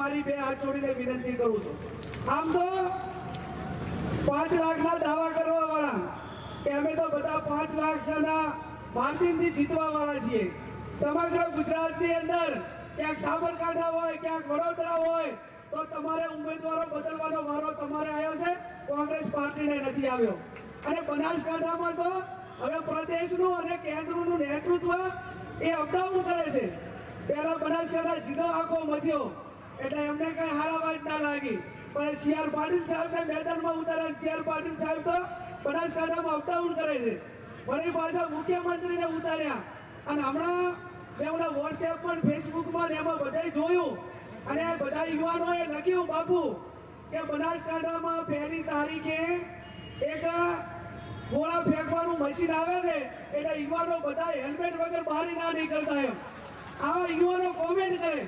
મારી બે હાથ જોડીને વિનંતી કરું છું. આમ તો પાંચ લાખના દાવા કરવા વાળા અમે તો બધા પાંચ લાખના માર્જિનથી જીતવા વાળા છીએ. સમગ્ર ગુજરાતની અંદર ક્યાંક સાબરકાંઠા હોય, ક્યાંક વડોદરા હોય, તો તમારે ઉમેદવારો બદલવાનો વારો તમારે આવ્યો છે? કોંગ્રેસ પાર્ટીને નથી આવ્યો. અને બનાસકાંઠામાં તો હવે પ્રદેશનું અને કેન્દ્રનું નેતૃત્વ એ અપડાઉન કરે છે. પહેલા બનાસકાંઠા જિલ્લો આખો મધ્યો. એટલે એમને કઈ હારાવાટ ના લાગી. પણ સી આર પાટીલ સાહેબને મેદાનમાં ઉતાર્યા. સી આર પાટીલ સાહેબ તો બનાસકાંઠામાં અપડાઉન કરે છે. વળી પાછા મુખ્યમંત્રીને ઉતાર્યા. અને હમણાં મેં ઓલા વોટ્સએપ પર ફેસબુકમાં ને એમાં બધાય જોયું. અને બધા યુવાનોએ લખ્યું, બાપુ, કે બનાસકાંઠામાં પહેલી તારીખે એક ગોળા ફેંકવાનું મશીન આવે છે. એટલે યુવાનો બધા હેલ્મેટ વગર બહાર ના નીકળતા એમ આવા યુવાનો કોમેન્ટ કરે.